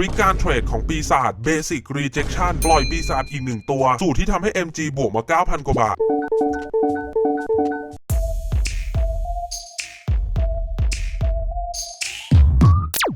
ริคการเทรดของปีศาจ Basic Rejection ปล่อยปีศาจอีกหนึ่งตัว สูตรที่ทำให้ MG บวกมา 9,000 กว่าบาท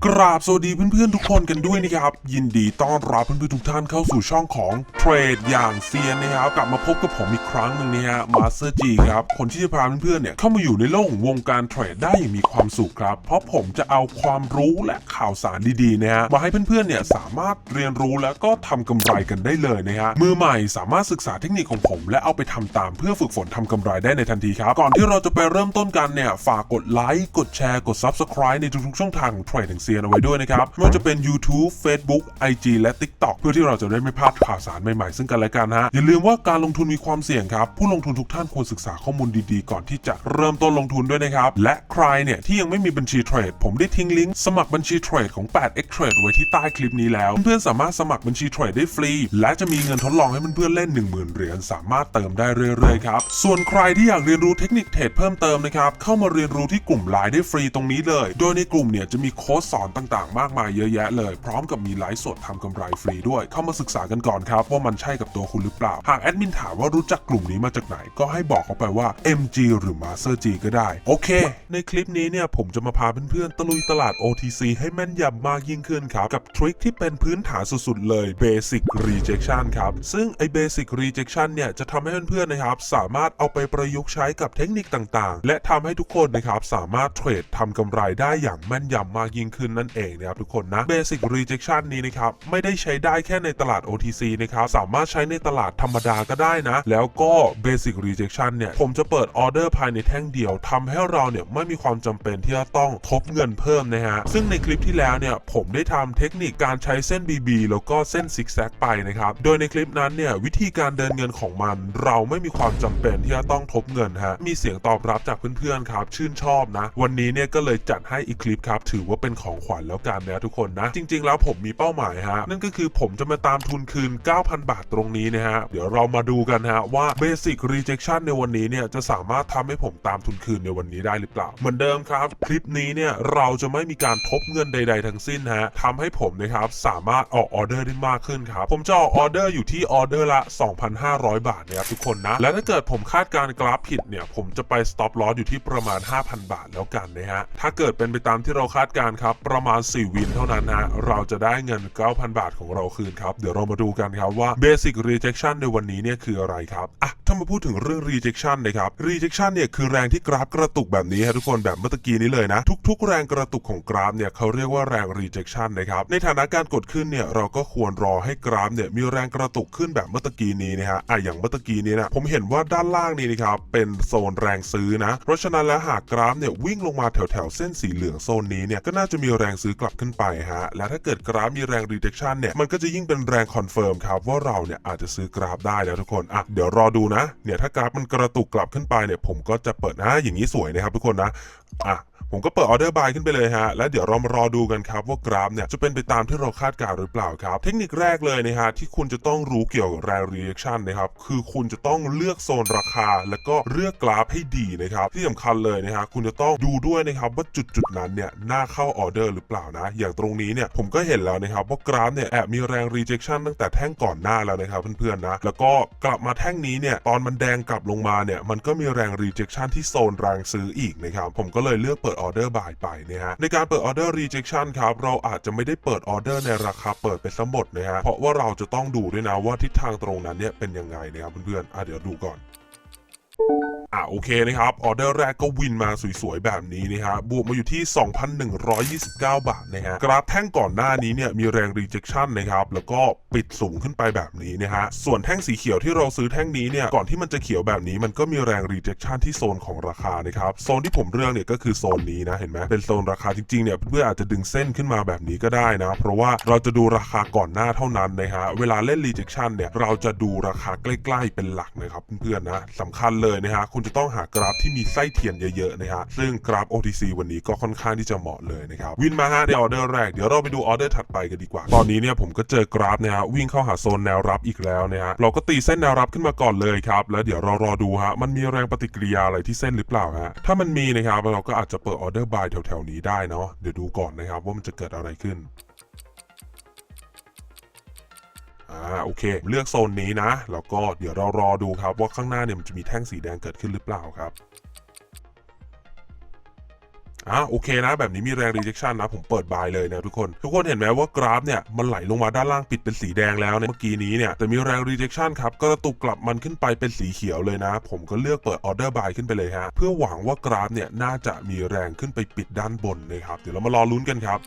กราบสวัสดีเพื่อนๆทุกคนกันด้วยนะครับ ยินดีต้อนรับเพื่อนๆทุกท่านเข้าสู่ช่องของเทรดอย่างเซียนนะครับ กลับมาพบกับผมอีกครั้งหนึ่งนะฮะมาสเตอร์จีครับคนที่จะพาเพื่อนๆเนี่ยเข้ามาอยู่ในโลกวงการเทรดได้อย่างมีความสุขครับ เพราะผมจะเอาความรู้และข่าวสารดีๆนะฮะมาให้เพื่อนๆเนี่ยสามารถเรียนรู้แล้วก็ทำกำไรกันได้เลยนะฮะมือใหม่สามารถศึกษาเทคนิคของผม และเอาไปทำตามเพื่อฝึกฝนทำกำไรได้ในทันทีครับก่อนที่เราจะไปเริ่มต้นกันเนี่ยฝากกดไลค์กดแชร์กด Subscribe ในทุกๆช่องทางของเทรดอย่างเซียนเอาไว้ด้วยนะครับไม่ว่าจะเป็น YouTube Facebook IG และ TikTok เพื่อที่เราจะได้ไม่พลาดข่าวสารใหม่ๆ ซึ่งกันและกันฮะอย่าลืมว่าการลงทุนมีความเสี่ยงครับ ผู้ลงทุนทุกท่านควรศึกษาข้อมูลดีๆ ก่อนที่จะเริ่มต้นลงทุนด้วยนะครับ และใครเนี่ยที่ยังไม่มีบัญชีเทรด ผมได้ทิ้งลิงก์สมัครบัญชีเทรดของ 8x Trade ไว้ที่ใต้คลิปนี้แล้ว เพื่อนๆสามารถสมัครบัญชีเทรดได้ฟรี และจะมีเงินทดลองให้เพื่อนๆเล่น 10,000 เหรียญสามารถเติมได้เรื่อยๆครับส่วนใครที่อยากเรียนรู้เทคนิคเทรดเพิ่มเติมนะครับเข้ามาเรียนรู้ที่กลุ่มไลน์ได้ฟรีตรงนี้เลย โดยในกลุ่มเนี่ยจะมีโค้ดสอนต่างๆ มากมายเยอะแยะเลย พร้อมกับมีไลฟ์สดทำกำไรฟรีด้วย เข้ามาศึกษากันก่อนครับว่ามันใช่กับตัวคุณหรือเปล่า หากแอดมินถามว่ารู้จักกลุ่มนี้มาจากไหน ก็ให้บอกเขาไปว่า MG หรือ Master G ก็ได้ โอเค ในคลิปนี้เนี่ยผมจะมาพาเพื่อนๆตะลุยตลาด OTC ให้แม่นยำมากยิ่งขึ้นครับ กับทริคที่เป็นพื้นฐานสุดๆเลย Basic Rejection ครับ ซึ่งไอ้ Basic Rejection เนี่ยจะทำให้เพื่อนๆนะครับสามารถเอาไปประยุกต์ใช้กับเทคนิคต่างๆ และทำให้ทุกคนนะครับสามารถเทรดทำกำไรได้อย่างแม่นยำมากยิ่งขึ้นนั่นเองนะครับทุกคนนะ Basic Rejection นี้นะครับ ไม่ได้ใช้ได้แค่ในตลาด OTC นะครับ สามารถใช้ในตลาดธรรมดาก็ได้นะ แล้วก็ Basic Rejection เนี่ย ผมจะเปิดออเดอร์ภายในแท่งเดียวทำให้เราเนี่ยไม่มีความจำเป็นที่จะต้องทบเงินเพิ่มนะฮะ ซึ่งในคลิปที่แล้วเนี่ยผมได้ทำเทคนิคการใช้เส้น BB แล้วก็เส้นซิกแซกไปนะครับ โดยในคลิปนั้นเนี่ยวิธีการเดินเงินของมัน เราไม่มีความจำเป็นที่จะต้องทบเงินฮะ มีเสียงตอบรับจากเพื่อนๆครับชื่นชอบนะ วันนี้เนี่ยก็เลยจัดให้อีกคลิปครับถือว่าเป็นของขวัญแล้วกันนะทุกคนนะ จริง ๆ แล้วผมมีเป้าหมายฮะ นั่นก็คือผมจะมาตามทุนคืน 9,000 บาทตรงนี้นะฮะ เดี๋ยวเรามาดูกันฮะว่า Basic Rejection ในวันนี้เนี่ยจะสามารถทำให้ผมตามทุนคืนในวันนี้ได้หรือเปล่า เหมือนเดิมครับ คลิปนี้เนี่ยเราจะไม่มีการทบเงินใด ๆ ทั้งสิ้นฮะทำให้ผมนะครับสามารถออกออเดอร์ได้มากขึ้นครับ ผมจะออกออเดอร์อยู่ที่ออเดอร์ละ 2,500 บาทนะครับทุกคนนะ และถ้าเกิดผมคาดการกราฟผิดเนี่ยผมจะไป stop loss อยู่ที่ประมาณ 5,000 บาทแล้วกันนะฮะ ถ้าเกิดเป็นไปตามที่เราคาดการครับประมาณ 4 วินเท่านั้นฮะเราจะได้เงิน 9,000 บาทของเราคืนครับ เดี๋ยวเรามาดูกันครับว่า basic rejection ในวันนี้เนี่ยคืออะไรครับอะถ้ามาพูดถึงเรื่อง rejection นะครับ rejection เนี่ยคือแรงที่กราฟกระตุกแบบนี้ฮะทุกคนแบบเมื่อตะกี้นี้เลยนะ ทุกๆ แรงกระตุกของกราฟเนี่ยเขาเรียกว่าแรง rejection นะครับในฐานะการกดขึ้นเนี่ยเราก็ควรรอให้กราฟเนี่ยมีแรงกระตุกขึ้นแบบเมื่อตะกี้นี้นะฮะอะอย่างเมื่อตะกี้นี้นะผมเห็นว่าด้านล่างนี้นะครับเป็นโซนแรงซื้อนะ เพราะฉะนั้นแล้วหากกราฟเนี่ยวิ่งลงมาแถวแถวๆเส้นสีเหลืองโซนนี้เนี่ยก็น่าจะมีแรงซื้อกลับขึ้นไปฮะ และถ้าเกิดกราฟมีแรง rejection เนี่ย มันก็จะยิ่งเป็นแรงคอนเฟิร์มครับว่าเราเนี่ยอาจจะซื้อกราฟได้แล้วทุกคน อะ เดี๋ยวรอดูนะ เนี่ยถ้ากราฟมันกระตุกกลับขึ้นไปเนี่ย ผมก็จะเปิดนะอย่างนี้สวยนะครับทุกคนนะ อะผมก็เปิดออเดอร์บายขึ้นไปเลยฮะ และเดี๋ยวเรามารอดูกันครับว่ากราฟเนี่ยจะเป็นไปตามที่เราคาดการณ์หรือเปล่าครับ เทคนิคแรกเลยนะฮะที่คุณจะต้องรู้เกี่ยวกับแรง reaction นะครับ คือคุณจะต้องเลือกโซนราคา แล้วก็เลือกกราฟให้ดีนะครับ ที่สำคัญเลยนะฮะคุณจะต้องดูด้วยนะครับว่าจุดจุดๆนั้นเนี่ยน่าเข้าออเดอร์หรือเปล่านะ อย่างตรงนี้เนี่ยผมก็เห็นแล้วนะครับว่ากราฟเนี่ยแอบมีแรง rejection ตั้งแต่แท่งก่อนหน้าแล้วนะครับเพื่อนๆนะแล้วก็กลับมาแท่งนี้เนี่ยตอนมันแดงกลับลงมาเนี่ยมันก็มีแรง rejection ที่โซนแรงซื้ออีกนะครับผมก็เลยเลือกเปิดออเดอร์บ่ายไปนะฮะในการเปิดออเดอร์รีเจคชันครับเราอาจจะไม่ได้เปิดออเดอร์ในราคาเปิดไปทั้งหมดนะฮะเพราะว่าเราจะต้องดูด้วยนะว่าทิศทางตรงนั้นเนี่ยเป็นยังไงนะครับเพื่อนๆอะเดี๋ยวดูก่อน อ่าโอเคนะครับออเดอร์แรกก็วินมาสวยๆ แบบนี้นะฮะบวกมาอยู่ที่ 2,129 บาทนะฮะกราฟแท่งก่อนหน้านี้เนี่ยมีแรง rejection นะครับแล้วก็ปิดสูงขึ้นไปแบบนี้นะฮะส่วนแท่งสีเขียวที่เราซื้อแท่งนี้เนี่ยก่อนที่มันจะเขียวแบบนี้มันก็มีแรง rejection ที่โซนของราคานะครับโซนที่ผมเลือกเนี่ยก็คือโซนนี้นะเห็นไหมเป็นโซนราคาจริงๆเนี่ยเพื่อนๆอาจจะดึงเส้นขึ้นมาแบบนี้ก็ได้นะ เพราะว่าเราจะดูราคาก่อนหน้าเท่านั้นนะฮะเวลาเล่น rejection เนี่ยเราจะดูราคาใกล้ ๆเป็นหลักนะครับเพื่อนๆนะสำคัญเลยนะฮะคุณจะต้องหากราฟที่มีไส้เทียนเยอะๆนะฮะซึ่งกราฟ OTC วันนี้ก็ค่อนข้างที่จะเหมาะเลยนะครับวินมาฮะในออเดอร์แรกเดี๋ยวเราไปดูออเดอร์ถัดไปกันดีกว่า ตอนนี้เนี่ยผมก็เจอกราฟนะฮะวิ่งเข้าหาโซนแนวรับอีกแล้วนะฮะเราก็ตีเส้นแนวรับขึ้นมาก่อนเลยครับแล้วเดี๋ยวเรารอดูฮะมันมีแรงปฏิกิริยาอะไรที่เส้นหรือเปล่าฮะถ้ามันมีนะครับเราก็อาจจะเปิดออเดอร์บายแถวๆนี้ได้เนาะเดี๋ยวดูก่อนนะครับว่ามันจะเกิดอะไรขึ้น อ่าโอเค เลือกโซนนี้นะ แล้วก็เดี๋ยวเรารอดูครับว่าข้างหน้าเนี่ยมันจะมีแท่งสีแดงเกิดขึ้นหรือเปล่าครับอ่าโอเคนะ แบบนี้มีแรง rejection นะ ผมเปิดบายเลยนะทุกคน ทุกคนเห็นไหมว่ากราฟเนี่ย มันไหลลงมาด้านล่างปิดเป็นสีแดงแล้วเนี่ยเมื่อกี้นี้เนี่ยแต่มีแรง rejection ครับก็กระตุกกลับมันขึ้นไปเป็นสีเขียวเลยนะ ผมก็เลือกเปิด order buy ขึ้นไปเลยฮะ เพื่อหวังว่ากราฟเนี่ย น่าจะมีแรงขึ้นไปปิดด้านบนนะครับ เดี๋ยวเรามารอลุ้นกันครับ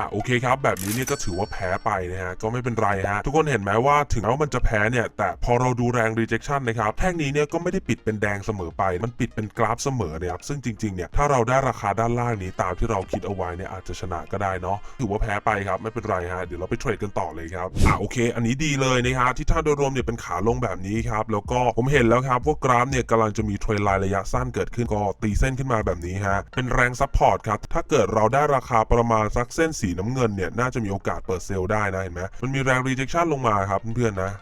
อะโอเคครับ แบบนี้เนี่ยก็ถือว่าแพ้ไปนะฮะก็ไม่เป็นไรฮะทุกคนเห็นไหมว่าถึงแม้ว่ามันจะแพ้เนี่ยแต่พอเราดูแรง rejection นะครับแท่งนี้เนี่ยก็ไม่ได้ปิดเป็นแดงเสมอไป มันปิดเป็นกราฟเสมอนะครับซึ่งจริงๆเนี่ยถ้าเราได้ราคาด้านล่างนี้ตามที่เราคิดเอาไว้เนี่ยอาจจะชนะก็ได้เนาะถือว่าแพ้ไปครับไม่เป็นไรฮะเดี๋ยวเราไปเทรดกันต่อเลยครับอะโอเค อันนี้ดีเลยนะฮะที่ท่าโดยรวมเนี่ยเป็นขาลงแบบนี้ครับแล้วก็ผมเห็นแล้วครับว่ากราฟเนี่ยกำลังจะมีเทรนไลน์ระยะสั้นเกิดขึ้นก็ตีเส้นขึ้นมาแบบนี้ฮะเป็นแรงซัพพอร์ตครับถ้าเกิดเราได้ราคาประมาณสักเส้นสีน้ำเงินเนี่ยน่าจะมีโอกาสเปิดเซลล์ได้นะเห็นไหมมันมีแรงรีเจคชันลงมาครับเพื่อนๆนะ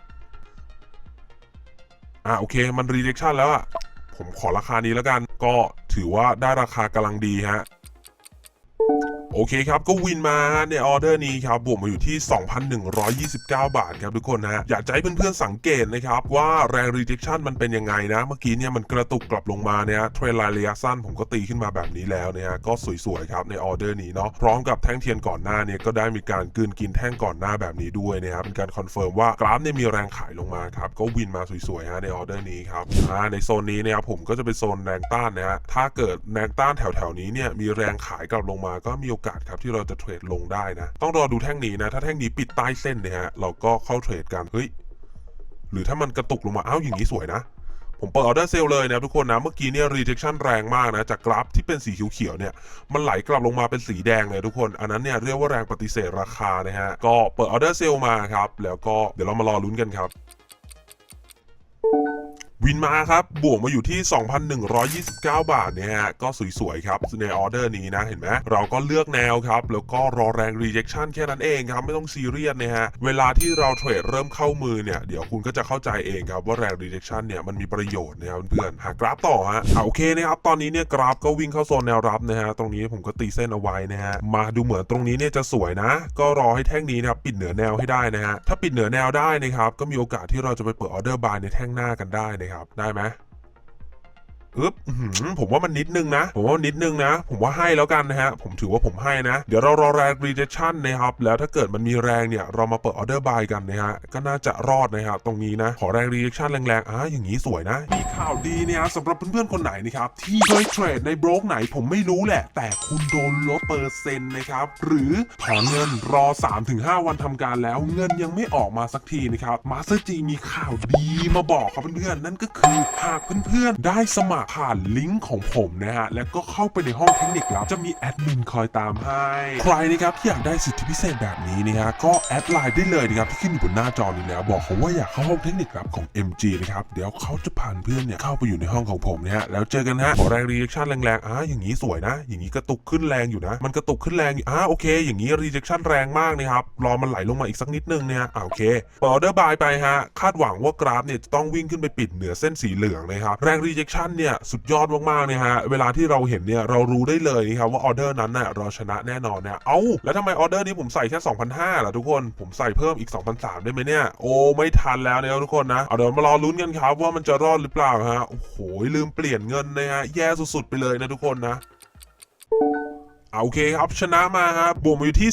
อะโอเคมันรีเจคชันแล้วอะผมขอราคานี้แล้วกันก็ถือว่าได้ราคากำลังดีฮะ โอเคครับ ก็วินมาในออเดอร์นี้ครับบวกมาอยู่ที่ 2,129 บาทครับทุกคนนะอยากจะให้เพื่อนๆสังเกตนะครับว่าแรง rejection มันเป็นยังไงนะ เมื่อกี้เนี่ยมันกระตุกกลับลงมาเนี่ยเทรนไลน์ระยะสั้นผมก็ตีขึ้นมาแบบนี้แล้วเนี่ยก็สวยๆครับในออเดอร์นี้เนาะพร้อมกับแท่งเทียนก่อนหน้าเนี่ยก็ได้มีการกลืนกินแท่งก่อนหน้าแบบนี้ด้วยนะครับเป็นการคอนเฟิร์มว่ากราฟเนี่ยมีแรงขายลงมาครับก็วินมาสวยๆฮะในออเดอร์นี้ครับอ่าในโซนนี้นี่ยครับผมก็จะเป็นโซนแรงต้านนะฮะถ้าเกิดแรงต้านแถวๆนี้เนี่ยมีแรงขายกลับลงมาก็มีโอกาสครับที่เราจะเทรดลงได้นะ ต้องรอดูแท่งนี้นะ ถ้าแท่งนี้ปิดใต้เส้นเนี่ยฮะเราก็เข้าเทรดกันเฮ้ยหรือถ้ามันกระตุกลงมาอ้าวอย่างนี้สวยนะผมเปิดออเดอร์เซลเลยนะทุกคนนะเมื่อกี้เนี่ย rejection แรงมากนะ จากกราฟที่เป็นสีเขียวๆเนี่ย มันไหลกลับลงมาเป็นสีแดงเลยทุกคน อันนั้นเนี่ยเรียกว่าแรงปฏิเสธราคานะฮะ ก็เปิดออเดอร์เซลมาครับ แล้วก็เดี๋ยวเรามารอลุ้นกันครับ วินมาครับ บวกมาอยู่ที่ 2,129 บาทเนี่ยฮะก็สวยๆครับในออเดอร์นี้นะเห็นไหมเราก็เลือกแนวครับ แล้วก็รอแรง rejection แค่นั้นเองครับ ไม่ต้องซีเรียสนะฮะ เวลาที่เราเทรดเริ่มเข้ามือเนี่ย เดี๋ยวคุณก็จะเข้าใจเองครับ ว่าแรง rejection เนี่ย มันมีประโยชน์นะครับเพื่อนหากราฟต่อฮะเอะโอเคนะครับ ตอนนี้เนี่ยกราฟก็วิ่งเข้าโซนแนวรับนะฮะ ตรงนี้ผมก็ตีเส้นเอาไว้นะฮะ มาดูเหมือนตรงนี้เนี่ยจะสวยนะ ก็รอให้แท่งนี้นะครับปิดเหนือแนวให้ได้นะฮะ ถ้าปิดเหนือแนวได้นะครับ ก็มีโอกาสที่เราจะไปเปิดออเดอร์บายในแท่งหน้ากันได้นะครับได้ไหม อึ๊บผมว่ามันนิดนึงนะ ผมว่านิดนึงนะ ผมว่าให้แล้วกันนะฮะ ผมถือว่าผมให้นะ เดี๋ยวเรารอแรง rejection นะครับ แล้วถ้าเกิดมันมีแรงเนี่ย เรามาเปิดออเดอร์บายกันนะฮะ ก็น่าจะรอดนะครับตรงนี้นะ ขอแรง rejection แรงๆอ่าอย่างนี้สวยนะ มีข่าวดีเนี่ยสำหรับเพื่อนๆคนไหนนะครับที่เคยเทรดในโบรกไหนผมไม่รู้แหละ แต่คุณโดนลดเปอร์เซ็นต์นะครับ หรือถอนเงินรอ 3-5 วันทำการแล้วเงินยังไม่ออกมาสักทีนะครับมาสเตอร์จีมีข่าวดีมาบอกครับเพื่อนๆนั่นก็คือหากเพื่อนๆได้สมัครผ่านลิงก์ของผมนะฮะ แล้วก็เข้าไปในห้องเทคนิคลับ จะมีแอดมินคอยตามให้ ใครนะครับที่อยากได้สิทธิพิเศษแบบนี้นะฮะ ก็แอดไลน์ได้เลยนะครับที่ขึ้นอยู่บนหน้าจอนี้แล้วบอกเขาว่าอยากเข้าห้องเทคนิคลับของ MG นะครับ เดี๋ยวเขาจะพาเพื่อนเนี่ยเข้าไปอยู่ในห้องของผมนะฮะ แล้วเจอกันฮะขอแรงรีแอคชั่นแรงๆอ่าอย่างนี้สวยนะ อย่างนี้กระตุกขึ้นแรงอยู่นะ มันกระตุกขึ้นแรงอยู่อ่าโอเค อย่างนี้รีแอคชั่นแรงมากนะครับ รอมันไหลลงมาอีกสักนิดนึงเนี่ยอ่าโอเคเปิดออเดอร์บายไปฮะ คาดหวังว่ากราฟเนี่ยจะต้องวิ่งขึ้นไปปิดเหนือเส้นสีเหลืองนะครับ แรง rejection เนี่ยสุดยอดมากๆเนี่ยฮะเวลาที่เราเห็นเนี่ยเรารู้ได้เลยนะครับว่าออเดอร์นั้นน่ะเราชนะแน่นอนเนี่ยเอ้าแล้วทำไมออเดอร์นี้ผมใส่แค่2,500ล่ะทุกคนผมใส่เพิ่มอีก2,003ได้ไหมเนี่ยโอ้ไม่ทันแล้วนะทุกคนนะเอาเดี๋ยวมารอลุ้นกันครับว่ามันจะรอดหรือเปล่าฮะโอ้โหลืมเปลี่ยนเงินนะฮะแย่สุดๆไปเลยนะทุกคนนะเอา โอเคครับชนะมาครับบวกมาอยู่ที่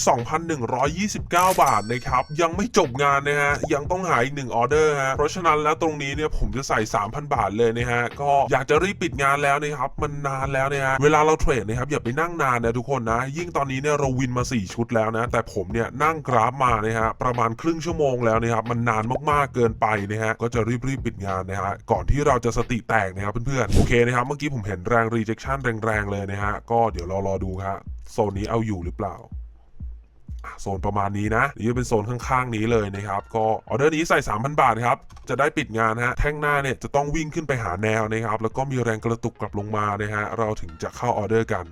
2,129 บาทนะครับยังไม่จบงานนะฮะยังต้องหาอีกหนึ่งออเดอร์ฮะเพราะฉะนั้นแล้วตรงนี้เนี่ยผมจะใส่ 3,000 บาทเลยนะฮะก็อยากจะรีบปิดงานแล้วนะครับมันนานแล้วนะฮะเวลาเราเทรดนะครับอย่าไปนั่งนานนะทุกคนนะ ยิ่งตอนนี้เนี่ยเราวินมา 4 ชุดแล้วนะแต่ผมเนี่ยนั่งกราฟมานะฮะประมาณครึ่งชั่วโมงแล้วนะครับมันนานมากๆเกินไปนะฮะก็จะรีบๆปิดงานนะฮะก่อนที่เราจะสติแตกนะครับเพื่อนๆโอเคนะครับเมื่อกี้ผมเห็นแรง rejection แรงๆเลยนะฮะก็เดี๋ยวเรารอดูครับ โซนนี้เอาอยู่หรือเปล่าโซนประมาณนี้นะนี่จะเป็นโซนข้างๆนี้เลยนะครับ ก็ออเดอร์นี้ใส่ 3,000 บาทครับ จะได้ปิดงานฮะ แท่งหน้าเนี่ยจะต้องวิ่งขึ้นไปหาแนวนะครับ แล้วก็มีแรงกระตุกกลับลงมานะฮะ เราถึงจะเข้าออเดอร์กัน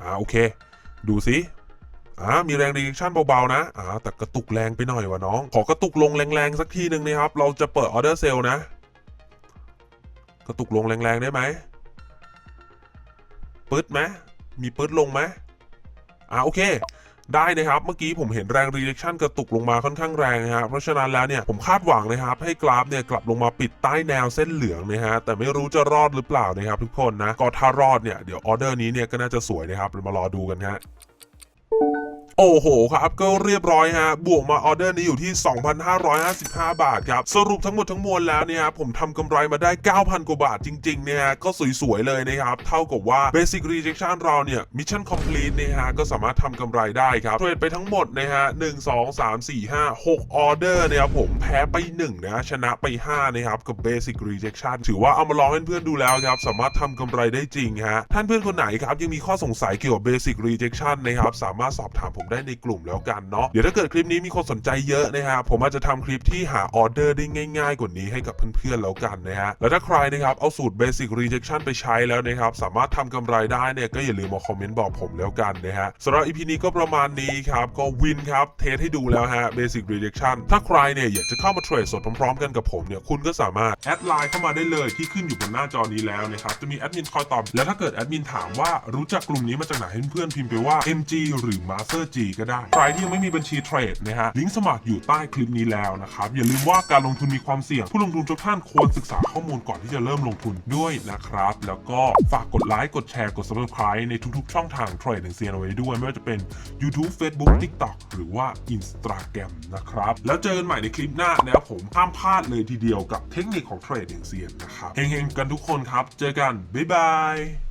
อ่าโอเค ดูสิอ่ามีแรง reaction เบาๆนะอ่าแต่กระตุกแรงไปหน่อยวะน้อง ขอกระตุกลงแรงๆสักทีหนึ่งนะครับ เราจะเปิดออเดอร์เซลนะ กระตุกลงแรงๆได้ไหม ปึ๊ดไหมมีปึ๊ดลงไหมอ่าโอเคได้นะครับเมื่อกี้ผมเห็นแรงรีเลคชั่นกระตุกลงมาค่อนข้างแรงนะฮะเพราะฉะนั้นแล้วเนี่ยผมคาดหวังนะครับ ให้กราฟเนี่ยกลับลงมาปิดใต้แนวเส้นเหลืองนะฮะแต่ไม่รู้จะรอดหรือเปล่านะครับทุกคนนะก็ถ้ารอดเนี่ยเดี๋ยวออเดอร์นี้เนี่ยก็น่าจะสวยนะครับเรามารอดูกันฮะ โอ้โหครับก็เรียบร้อยฮะบวกมาออเดอร์นี้อยู่ที่ 2,555 บาทครับสรุปทั้งหมดทั้งมวลแล้วเนี่ยครับผมทำกำไรมาได้ 9,000 กว่าบาทจริงๆเนี่ยก็สวยๆเลยนะครับเท่ากับว่า Basic Rejection เราเนี่ย Mission Complete เนี่ยฮะก็สามารถทำกำไรได้ครับเทรดไปทั้งหมดนะฮะ1 2 3 4 5 6 ออเดอร์นะครับผมแพ้ไป 1 นะ ชนะไป 5 นะครับ กับ Basic Rejection ถือว่าเอามาลองให้เพื่อนๆดูแล้วครับ สามารถทำกำไรได้จริงฮะท่านเพื่อนคนไหนครับยังมีข้อสงสัยเกี่ยวกับ Basic Rejection นะครับสามารถสอบถามผมได้ในกลุ่มแล้วกันเนาะเดี๋ยวถ้าเกิดคลิปนี้มีคนสนใจเยอะนะฮะผมอาจจะทำคลิปที่หาออเดอร์ได้ง่าย ๆ กว่านี้ให้กับเพื่อนๆแล้วกันนะฮะแล้วถ้าใครนะครับเอาสูตร Basic Rejection ไปใช้แล้วนะครับสามารถทำกำไรได้เนี่ยก็อย่าลืมมาคอมเมนต์บอกผมแล้วกันนะฮะสำหรับ EP นี้ก็ประมาณนี้ครับก็วินครับเทสให้ดูแล้วฮะ Basic Rejection ถ้าใครเนี่ยอยากจะเข้ามาเทรดสดพร้อมๆกันกับผมเนี่ยคุณก็สามารถแอดไลน์เข้ามาได้เลยที่ขึ้นอยู่บนหน้าจอนี้แล้วนะครับจะมีแอดมินคอยตอบแล้วถ้าเกิดแอดมินถามว่ารู้จักกลุ่มนี้มาจากไหนให้เพื่อนๆพิมพ์ไปว่า MG หรือ Master G ก็ได้ ใครที่ยังไม่มีบัญชีเทรดนะฮะลิงก์สมัครอยู่ใต้คลิปนี้แล้วนะครับ อย่าลืมว่าการลงทุนมีความเสี่ยง ผู้ลงทุนทุกท่านควรศึกษาข้อมูลก่อนที่จะเริ่มลงทุนด้วยนะครับ แล้วก็ฝากกดไลค์กดแชร์กด subscribe ในทุกๆ ช่องทางเทรดของเซียนเอาไว้ด้วย ไม่ว่าจะเป็น YouTube Facebook TikTok หรือว่า Instagram นะครับแล้วเจอกันใหม่ในคลิปหน้านะครับผมห้ามพลาดเลยทีเดียวกับเทคนิคของเทรดอย่งเซียนนะครับเฮงๆกันทุกคนครับ เจอกันบ๊ายบาย